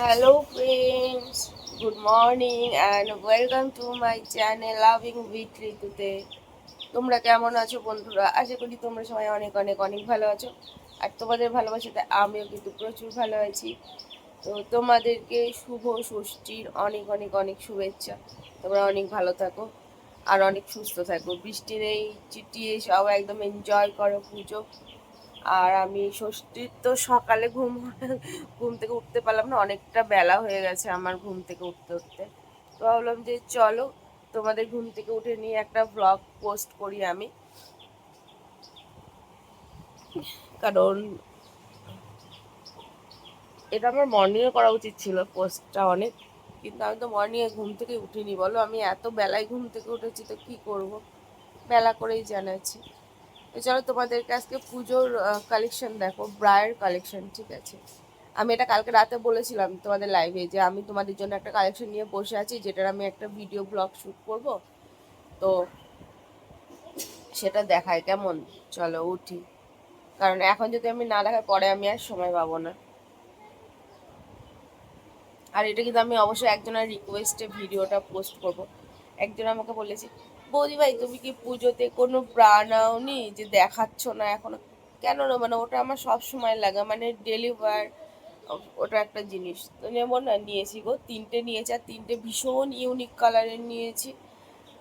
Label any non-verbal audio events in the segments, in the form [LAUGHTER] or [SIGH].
Hello friends good morning and welcome to my channel loving with ঋতুতে তোমরা কেমন আছো বন্ধুরা? আশা করি তোমরা সবাই অনেক অনেক অনেক ভালো আছো। আর তোমাদের ভালোবাসাতে আমিও কিন্তু প্রচুর ভালো আছি। তো তোমাদেরকে শুভ ষষ্ঠীর অনেক অনেক অনেক শুভেচ্ছা। তোমরা অনেক ভালো থাকো আর অনেক সুস্থ থাকো। বৃষ্টি নেই চিটিয়ে সব একদম এনজয় করো পুজো। আর আমি ষষ্ঠীর তো সকালে ঘুম [LAUGHS] ঘুম থেকে উঠতে পারলাম না, অনেকটা বেলা হয়ে গেছে আমার ঘুম থেকে উঠতে উঠতে। তো ভাবলাম যে চলো তোমাদের ঘুম থেকে উঠে নিয়ে একটা ব্লগ পোস্ট করি আমি। কারণ এটা আমার মর্নিংয়ে করা উচিত ছিল পোস্টটা অনেক, কিন্তু আমি তো মর্নিংয়ে ঘুম থেকে উঠিনি। বলো আমি এত বেলায় ঘুম থেকে উঠেছি তো কী করব? বেলা করেই জানাচ্ছি। চলো তোমাদেরকে আজকে পুজোর কালেকশন দেখো, ব্রায়ের কালেকশন ঠিক আছে? আমি এটা কালকে রাতে বলেছিলাম তোমাদের লাইভে যে আমি তোমাদের জন্য একটা কালেকশন নিয়ে বসে আছি, যেটার আমি একটা ভিডিও ব্লগ শ্যুট করব। তো সেটা দেখায় কেমন? চলো, উঠি। কারণ এখন যদি আমি না দেখাই, পরে আমি আর সময় পাবো না। আর এটা কিন্তু আমি অবশ্যই একজনের রিকোয়েস্টে ভিডিওটা পোস্ট করব। একজন আমাকে বলেছে বৌদি ভাই, তুমি কি পুজোতে কোনো ব্রা, নাওনি যে দেখাচ্ছ না এখনও? কেন না মানে ওটা আমার সব সময় লাগে মানে ডেলিভার ওটা একটা জিনিস। তো নেব না, নিয়েছি গো। তিনটে নিয়েছি, আর তিনটে ভীষণ ইউনিক কালারের নিয়েছি।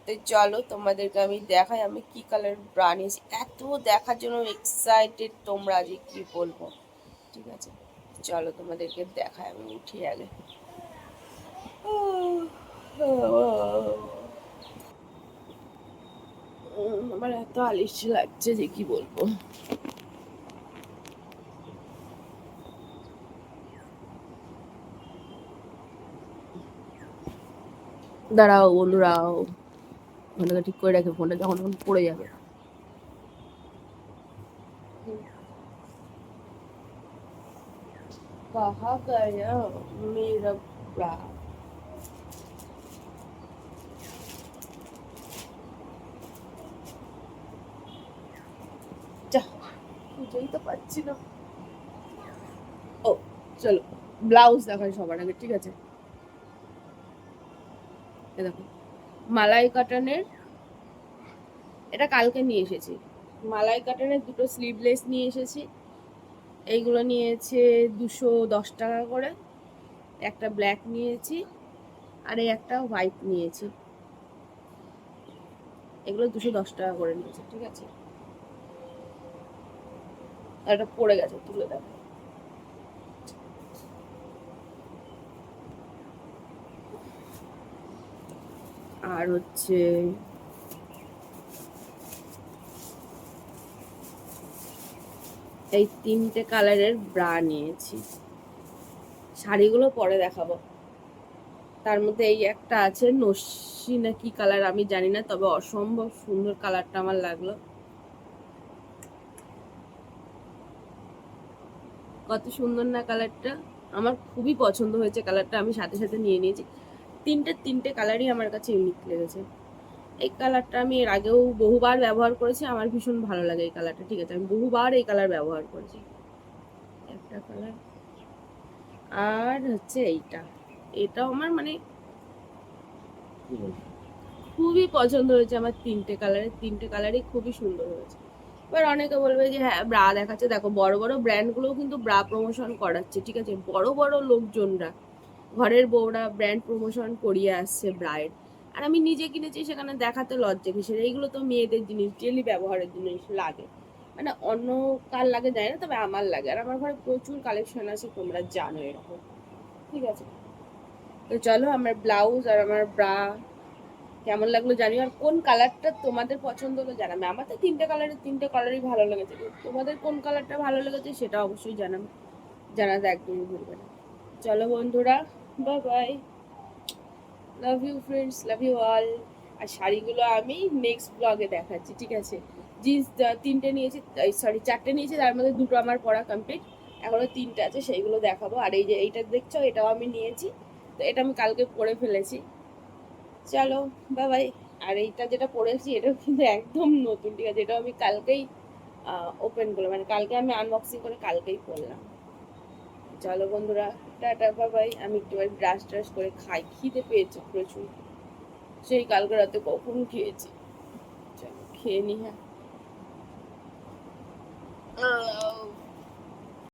তো চলো, তোমাদেরকে আমি দেখাই, আমি কি কালার ব্রা নিয়েছি। এত দেখার জন্য এক্সাইটেড তোমরা যে কি বলব। ঠিক আছে? চলো তোমাদেরকে দেখাই, আমি উঠি আগে। আমার এত আলিশ লাগছে যে কি বলব? দাঁড়াও বলু রাও ফোনটা ঠিক করে রাখে, ফোনটা যখন তখন পড়ে যাবে। কাহা গায়া মেরা প্রাণ। খুঁজেই তো পাচ্ছি না। ও, চলো ব্লাউজ দেখাই সবার আগে, ঠিক আছে? দেখো, মালাই কাটানের এটা কালকে নিয়ে এসেছি। মালাই কাটানের দুটো স্লিভলেস নিয়ে এসেছি। এইগুলো নিয়েছে দুশো দশ টাকা করে। একটা ব্ল্যাক নিয়েছি, আর এই একটা হোয়াইট নিয়েছি। এগুলো দুশো দশ টাকা করে নিয়েছে, ঠিক আছে? আর এটা পড়ে গেছে, তুলে দেখো। আর হচ্ছে এই তিনটে কালারের ব্রা নিয়েছি। শাড়িগুলো পরে দেখাবো। তার মধ্যে এই একটা আছে নস্যি না কি কালার আমি জানি না, তবে অসম্ভব সুন্দর কালারটা আমার লাগল। কত সুন্দর না কালারটা আমার খুবই পছন্দ হয়েছে কালারটা আমি সাথে সাথে নিয়ে নিয়েছি। তিনটে তিনটে কালারই আমার কাছে ইউনিক লেগেছে। এই কালারটা আমি এর আগেও বহুবার ব্যবহার করেছি আমার ভীষণ ভালো লাগে এই কালারটা ঠিক আছে আমি বহুবার এই কালার ব্যবহার করেছি। একটা কালার আর হচ্ছে এইটা। এটাও আমার মানে খুবই পছন্দ হয়েছে আমার তিনটে কালারের তিনটে কালারই খুবই সুন্দর হয়েছে। এবার অনেকে বলবে যে হ্যাঁ ব্রা দেখাচ্ছে। দেখো, বড় বড় ব্র্যান্ডগুলোও কিন্তু ব্রা প্রমোশন করাচ্ছে, ঠিক আছে? বড় বড় লোকজনরা, ঘরের বউরা ব্র্যান্ড প্রমোশন করিয়ে আসছে ব্রায়ের। আর আমি নিজে কিনেছি, সেখানে দেখাতে লজ্জা কিসের? এইগুলো তো মেয়েদের জিনিস ডেলি ব্যবহারের জিনিস লাগে। মানে অন্য কার লাগে যায় না, তবে আমার লাগে। আর আমার ঘরে প্রচুর কালেকশন আছে, তোমরা জানো এরকম। ঠিক আছে? তো চলো, আমার ব্লাউজ আর আমার ব্রা কেমন লাগল জানি, আর কোন কালারটা তোমাদের পছন্দ হলো জানাবে। আমার তো তিনটে কালারের তিনটে কালারই ভালো লেগেছে। তোমাদের কোন কালারটা ভালো লেগেছে সেটা অবশ্যই জানাবে, জানাতে একদমই ভুলবে না। চলো বন্ধুরা bye bye love you friends love you all আর শাড়িগুলো আমি নেক্সট ব্লগে দেখাচ্ছি, ঠিক আছে? জিন্স তিনটে নিয়েছি সরি চারটে নিয়েছি, তার মধ্যে দুটো আমার পড়া কমপ্লিট এখনও তিনটে আছে, সেইগুলো দেখাবো। আর এই যে এইটা দেখছ, এটাও আমি নিয়েছি। তো এটা আমি কালকে পরে ফেলেছি। চলো বাই বাই আর এইটা যেটা পড়েছি, এটাও কিন্তু একদম নতুন, ঠিক আছে? এটাও আমি কালকেই ওপেন করলাম। মানে কালকে আমি আনবক্সিং করে কালকেই করলাম চলো বন্ধুরা, টাটা বাবাই আমি একটু ব্রাশ ট্রাশ করে খাই। খিদে পেয়েছে প্রচুর। সেই কালকে রাতে কখন খেয়েছি? চলো, খেয়ে নি হ্যাঁ।